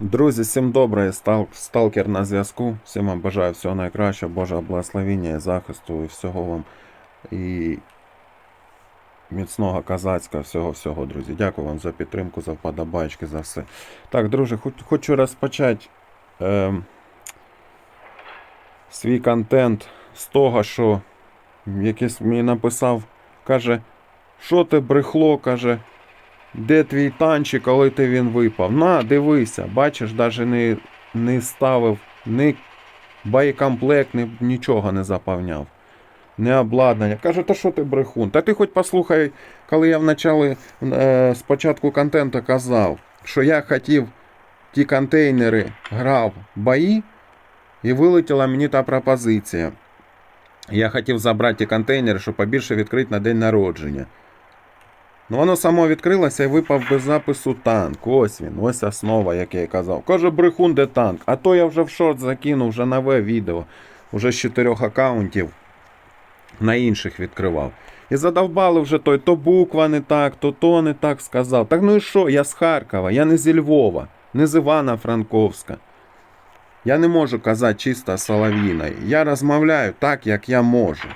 Друзі, всім добре, сталкер на зв'язку. Всім вам бажаю всього найкращого, Божого благословіння захисту і всього вам. І міцного казацького, всього-всього, друзі. Дякую вам за підтримку, за вподобайки, за все. Так, друзі, хочу розпочати ем, свій контент з того, що якийсь мені написав, каже, що ти брехло, каже. Де твій танчик, коли ти він випав? На, дивися, бачиш, навіть не, не ставив ні боєкомплект, ні, нічого не заповняв. Не обладнання. Каже, та що ти брехун? Та ти хоч послухай, коли я вначалі е, спочатку контенту казав, що я хотів ті контейнери, грав бої, і вилетіла мені та пропозиція. Я хотів забрати ті контейнери, щоб побільше відкрити на день народження. Ну, воно само відкрилося і випав без запису танк. Ось він, ось основа, як я і казав. Каже, брехун, де танк. А то я вже в шорт закинув, вже нове відео. Уже з чотирьох аккаунтів на інших відкривав. І задовбали вже той, то буква не так, то то не так сказав. Так ну і що? Я з Харкова, я не зі Львова, не з Івана Франковська. Я не можу казати чисто солов'їною. Я розмовляю так, як я можу.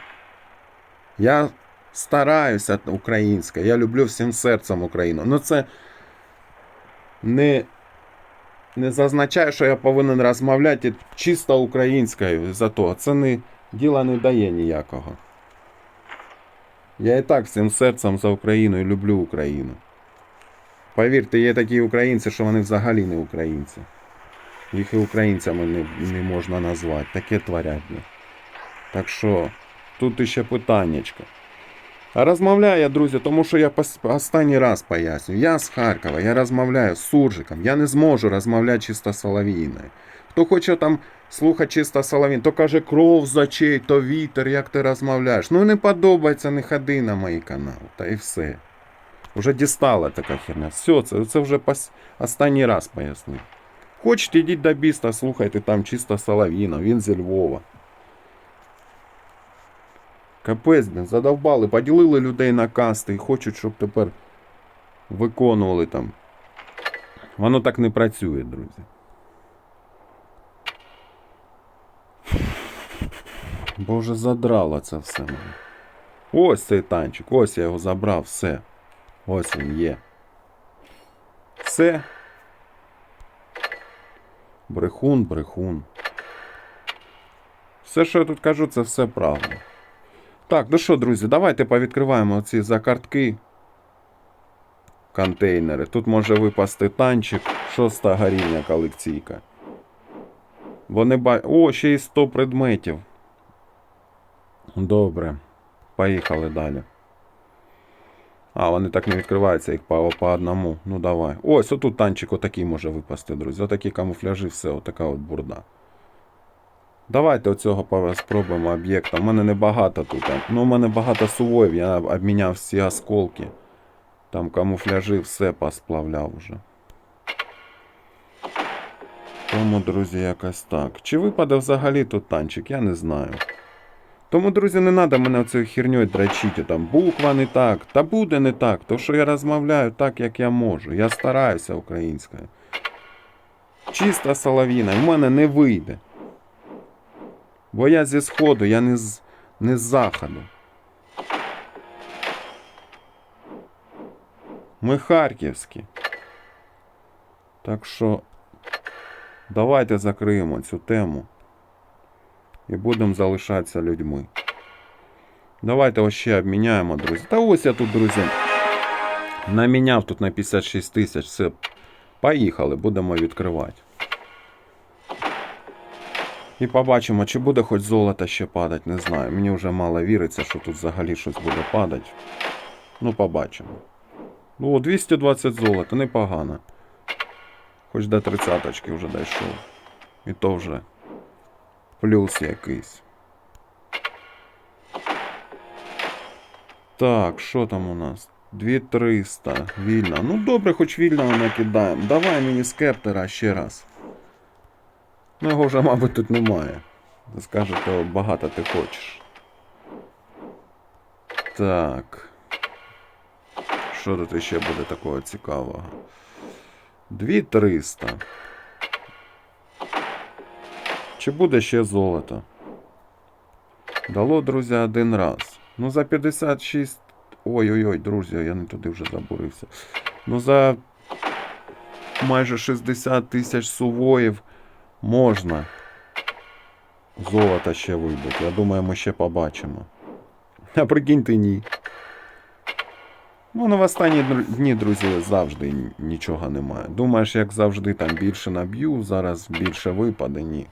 Я стараюся українська. Я люблю всім серцем Україну. Ну це не, не зазначає, що я повинен розмовляти чисто українською зато. Це не, діла не дає ніякого. Я і так всім серцем за Україну і люблю Україну. Повірте, є такі українці, що вони взагалі не українці. Їх і українцями не, не можна назвати. Таке творять. Так що, тут іще питаннячко. Розмовляю я, друзі, тому що я останній раз пояснюю. Я з Харкова, я розмовляю з суржиком. Я не зможу розмовляти чисто солов'їною. Хто хоче там слухати чисто солов'їн, то каже кров з очей, то вітер, як ти розмовляєш. Ну не подобається, не ходи на мої канали. Та і все. Уже дістала така херня. Все, це, це вже пос... останній раз пояснив. Хочете, йдіть до біста, слухайте там чисто солов'їна, він зі Львова. Капець, задовбали, поділили людей на касти і хочуть, щоб тепер виконували там. Воно так не працює, друзі. Боже, задрало це все мене. Ось цей танчик, ось я його забрав, все. Ось він є. Все. Брехун, брехун. Все, що я тут кажу, це все правда. Так, ну що, друзі, давайте повідкриваємо ці закартки. Контейнери. Тут може випасти танчик. Шоста рівня колекційка. Вони ба... О, ще й 100 предметів. Добре. Поїхали далі. А, вони так не відкриваються, їх по, по одному. Ну давай. Ось, отут танчик отакий може випасти, друзі. Отакі камуфляжі, все, отака от бурда. Давайте оцього спробуємо об'єкта. У мене небагато тут. Ну, у мене багато сувоїв, я обміняв всі осколки. Там камуфляжі все посплавляв вже. Тому, друзі, якось так. Чи випаде взагалі тут танчик, я не знаю. Тому, друзі, не треба мене оцею херньою драчити. Там буква не так, та буде не так. То що я розмовляю так, як я можу. Я стараюся українською. Чиста солов'їна, в мене не вийде. Бо я зі сходу, я не з, не з заходу. Ми харківські. Так що давайте закриємо цю тему і будемо залишатися людьми. Давайте ось ще обміняємо, друзі. Та ось я тут, друзі, наміняв тут на 56 тисяч. Все, поїхали, будемо відкривати. І побачимо, чи буде хоч золото ще падати, не знаю. Мені вже мало віриться, що тут взагалі щось буде падати. Ну, побачимо. Ну, 220 золота, непогано. Хоч до 30 вже дійшов. І то вже плюс якийсь. Так, що там у нас? 2300. Вільно. Ну добре, хоч вільного накидаємо. Давай мені скептера ще раз. Ну його вже, мабуть, тут немає. Скажете, багато ти хочеш. Так. Що тут ще буде такого цікавого? 2300. Чи буде ще золото? Дало, друзі, один раз. Ну, за 56. Ой-ой-ой, друзі, я не туди вже забурився. Ну, за майже 60 тисяч сувоїв можна золото ще вибити. Я думаю, ми ще побачимо. А прикиньте, ні. Ну, на останні дні, друзі, завжди нічого немає. Думаєш, як завжди там більше наб'ю, зараз більше випаде, ні.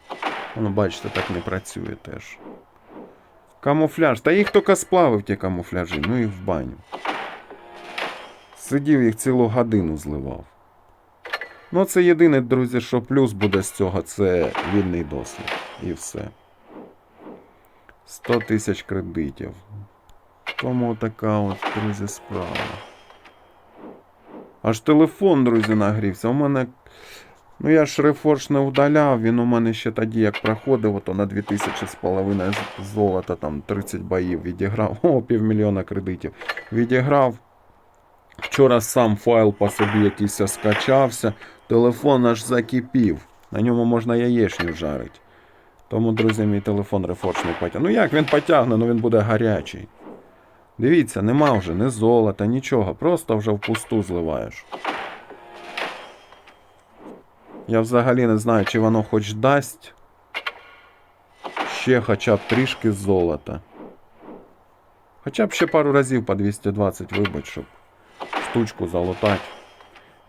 Ну, бачите, так не працює теж. Камуфляж. Та їх тільки сплавив ті камуфляжі, ну їх в баню. Сидів їх цілу годину зливав. Ну, це єдине, друзі, що плюс буде з цього, це вільний досвід. І все. 100 тисяч кредитів. Тому така от, друзі, справа. Аж телефон, друзі, нагрівся. У мене. Ну я ж рефорж не вдаляв, він у мене ще тоді, як проходив, ото на 2000 з половиною золота, там 30 боїв відіграв. О, півмільйона кредитів. Відіграв. Вчора сам файл по собі якийсь скачався. Телефон аж закипів. На ньому можна яєчню жарити. Тому, друзі, мій телефон рефорж не потягне. Ну як він потягне, ну він буде гарячий. Дивіться, нема вже ні золота, нічого. Просто вже впусту зливаєш. Я взагалі не знаю, чи воно хоч дасть ще хоча б трішки золота. Хоча б ще пару разів по 220 вибить, щоб штучку залутати.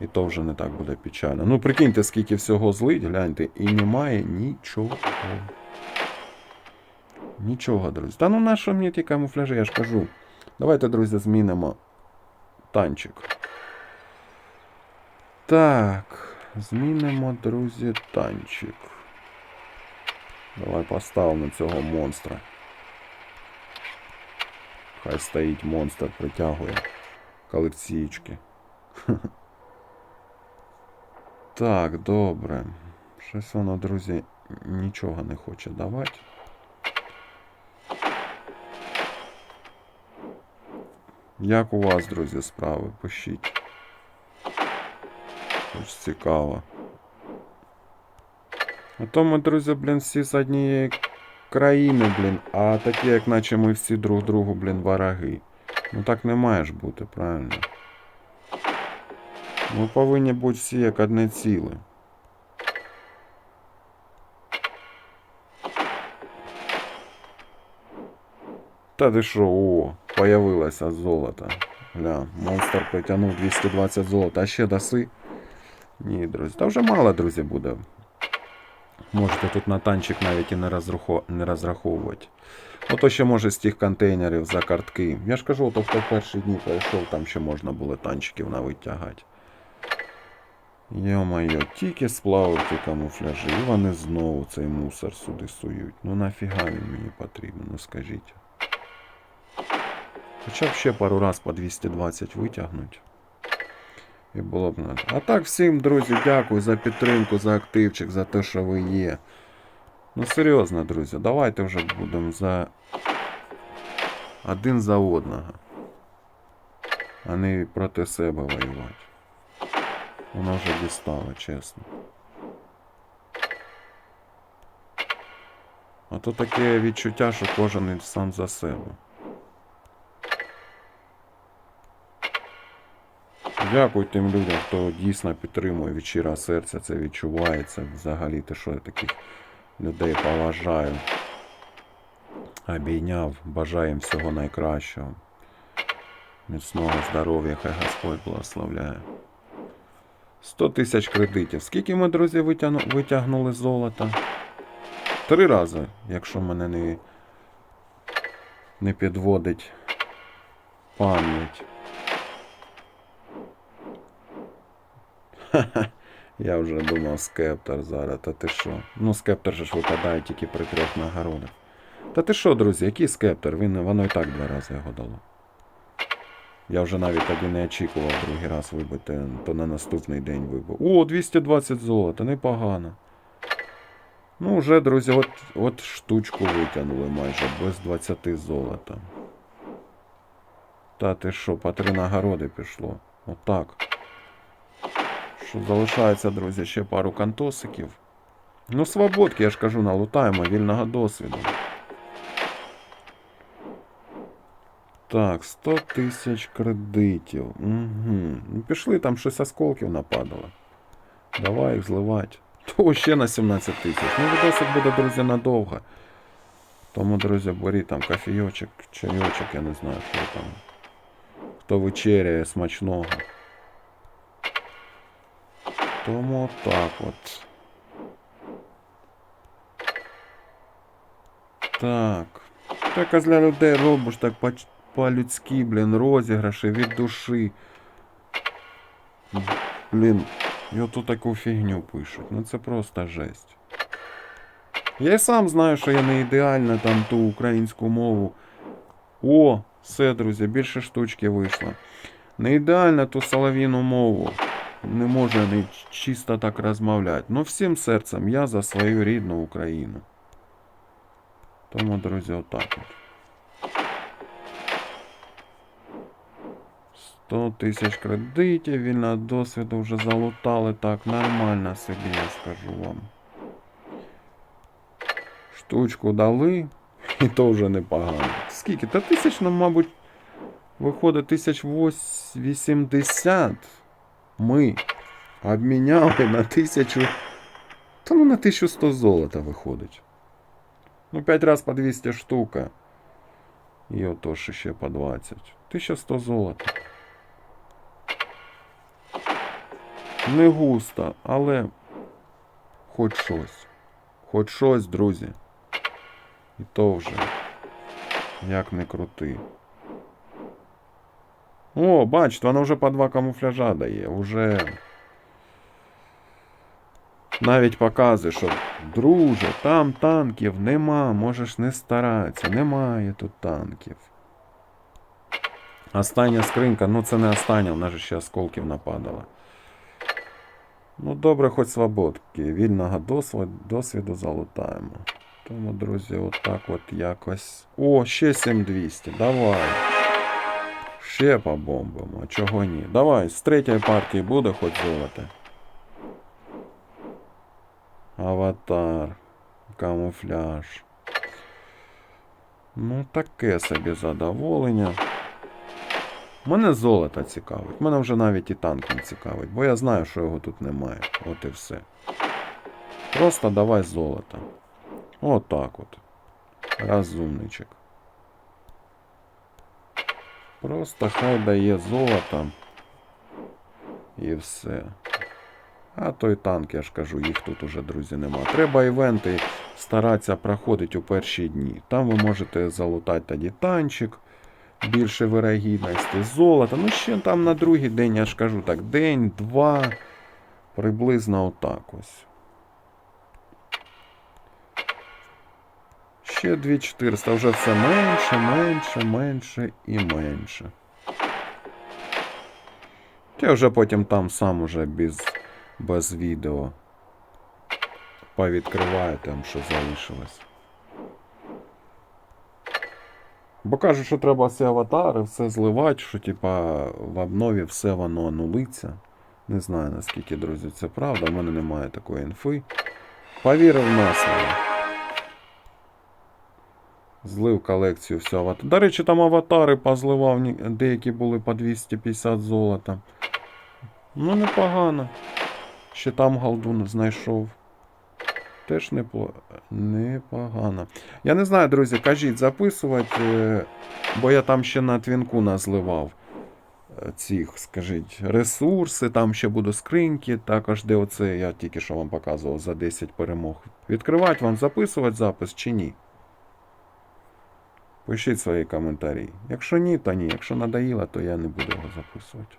І то вже не так буде печально. Ну, прикиньте, скільки всього злить, гляньте, і немає нічого. Нічого, друзі. Та ну на що мені ті камуфляжі, я ж кажу. Давайте, друзі, змінимо танчик. Так, змінимо, друзі, танчик. Давай поставимо цього монстра. Хай стоїть монстр, притягує колекційки. Так, добре. Щось воно, друзі, нічого не хоче давати. Як у вас, друзі, справи? Пишіть. Хоч цікаво. А то ми, друзі, блін, всі з однієї країни, блін, а такі, як наче ми всі друг другу, блін, вороги. Ну так не має ж бути, правильно? Ми повинні бути всі як одне ціле. Та ти що, о, появилося золото. Гля, монстр притягнув 220 золота. А ще даси? Ні, друзі. Та вже мало, друзі, буде. Можете тут на танчик навіть і не, розрахо... не розраховувати. Ото ще може з тих контейнерів за картки. Я ж кажу, то хто в перші дні прийшов, там ще можна було танчиків навитягати. Йо-моє, тільки сплавив ті камуфляжі, і вони знову цей мусор сюди сують. Ну нафіга він мені потрібен, ну скажіть. Хоча б ще пару раз по 220 витягнуть. І було б надо. А так всім, друзі, дякую за підтримку, за активчик, за те, що ви є. Ну серйозно, друзі, давайте вже будемо за один за одного. А не проти себе воювати. Вона вже дістала, чесно. А то таке відчуття, що кожен сам за себе. Дякую тим людям, хто дійсно підтримує від щирого серця, це відчувається. Взагалі те, що я таких людей поважаю. Обійняв, бажаю їм всього найкращого. Міцного здоров'я, хай Господь благословляє. 100 тисяч кредитів. Скільки ми, друзі, витягну... витягнули золота? Три рази, якщо мене не, не підводить пам'ять. Ха-ха. Я вже думав скептор зараз, та ти що? Ну, скептор же ж випадає тільки при трьох нагородах. Та ти що, друзі, який скептор? Він, воно і так два рази його дало. Я вже навіть тоді не очікував другий раз вибити, то на наступний день вибив. О, 220 золота, непогано. Ну, вже, друзі, от, от штучку витягнули майже без 20 золота. Та ти що, по три нагороди пішло. Отак. Що залишається, друзі, ще пару кантосиків. Ну, свободки, я ж кажу, налутаємо вільного досвіду. Так, 100 тисяч кредитів. Угу. Пішли, там щось осколків нападало. Давай їх зливати. То ще на 17 тисяч. Ну, відосик буде, друзі, надовго. Тому, друзі, беріть там кофійочок, чайочок, я не знаю, що там. Хто вечеряє смачного. Тому так от. Так. Якось для людей робиш так по- по-людськи, блін, розіграші від душі. Блін, і оту таку фігню пишуть. Ну це просто жесть. Я і сам знаю, що я не ідеально там ту українську мову. О, все, друзі, більше штучки вийшло. Не ідеально ту солов'їну мову. Не можу не чисто так розмовляти. Ну всім серцем я за свою рідну Україну. Тому, друзі, отак от. 100 тисяч кредитів, вільного досвіду вже залутали так нормально собі, я скажу вам. Штучку дали, і то вже непогано. Скільки? Та тисяч нам, мабуть, виходить 1080. Ми обміняли на тисячу. Та ну на 1100 золота виходить. Ну, 5 раз по 200 штука. І ото ж ще по 20. 1100 золота. Не густо, але хоч щось. Хоч щось, друзі. І то вже. Як не крути. О, бачите, вона вже по два камуфляжа дає. Уже. Навіть показує, що друже, там танків нема, можеш не старатися, немає тут танків. Остання скринька, ну це не остання, вона ж ще осколків нападала. Ну, добре, хоч свободки. Вільного досвіду, досвіду залутаємо. Тому, друзі, отак от якось. О, ще 7200. Давай. Ще побомбимо. Чого ні? Давай, з третьої партії буде хоч золото. Аватар. Камуфляж. Ну, таке собі задоволення. Мене золото цікавить. Мене вже навіть і танк не цікавить, бо я знаю, що його тут немає. От і все. Просто давай золото. Отак от. Розумничок. Просто хай дає золото. І все. А той танк, я ж кажу, їх тут уже, друзі, нема. Треба івенти старатися проходити у перші дні. Там ви можете залутати тоді танчик, більше вирогідності, золото. Ну, ще там на другий день, я ж кажу так, день, два, приблизно отак ось. Ще 2400, вже все менше, менше, менше і менше. Я вже потім там сам уже без, без відео повідкриваю там, що залишилось. Бо кажуть, що треба всі аватари, все зливати, що типа в обнові все воно нулиться. Не знаю наскільки, друзі, це правда. У мене немає такої інфи. Повірив на слово. Злив колекцію всього аватар. До речі, там аватари позливав, деякі були по 250 золота. Ну, непогано. Ще там галдун знайшов. Теж непогано. Я не знаю, друзі, кажіть, записувати, е, бо я там ще на твінку назливав е, цих, скажіть, ресурси, там ще будуть скриньки, також де оце я тільки що вам показував за 10 перемог. Відкривати вам, записувати запис чи ні? Пишіть свої коментарі. Якщо ні, то ні. Якщо надоїло, то я не буду його записувати.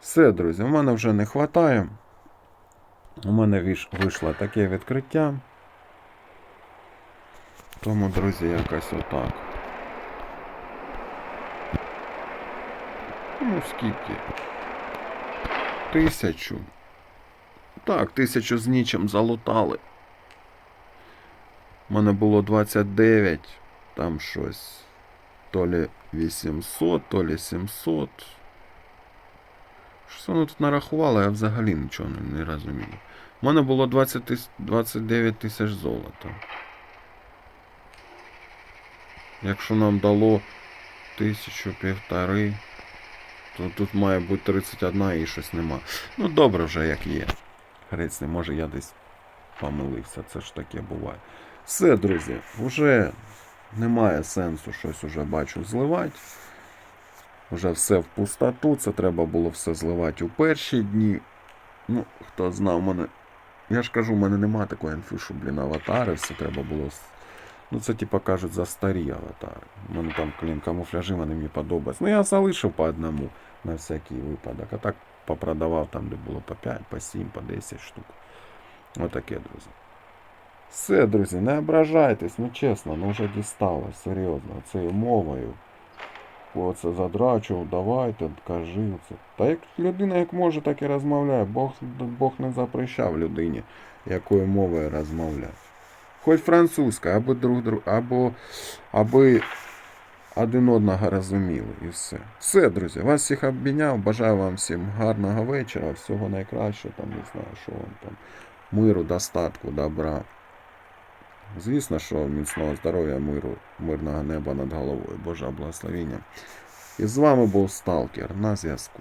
Все, друзі, в мене вже не вистачає. У мене вийшло таке відкриття. Тому, друзі, якось отак. Ну, скільки? Тисячу. Так, тисячу з нічим залутали. У мене було 29, там щось. То лі 800, то лі 700. Що воно тут нарахувало, я взагалі нічого не, розумію. У мене було 20 тис... 29 тисяч золота. Якщо нам дало тисячу півтори, то тут має бути 31 і щось нема. Ну добре вже як є. Грець не може я десь помилився, це ж таке буває. Все, друзі, вже немає сенсу щось уже бачу зливати. Вже все в пустоту, це треба було все зливати у перші дні. Ну, хто знав, мене. Я ж кажу, в мене нема такої інфи, що, блін, аватари, все треба було. Ну, це типа кажуть за старі аватари. У мене там, блін, камуфляжі вони мені подобаються. Ну, я залишив по одному на всякий випадок. А так попродавав там, де було по 5, по 7, по 10 штук. Отаке, друзі. Все, друзі, не ображайтесь, ну чесно, ну вже дістало, серйозно, цією мовою. Оце задрачував, давайте, кажи це. Та як людина як може, так і розмовляє. Бог, Бог не запрещав людині, якою мовою розмовляє. Хоч французька, або друг друг, або аби один одного розуміли і все. Все, друзі, вас всіх обміняв. Бажаю вам всім гарного вечора, всього найкращого, там, не знаю, що вам там, миру, достатку, добра. Звісно, що міцного здоров'я, миру, мирного неба над головою, Божа благословіння. І з вами був Сталкер на зв'язку.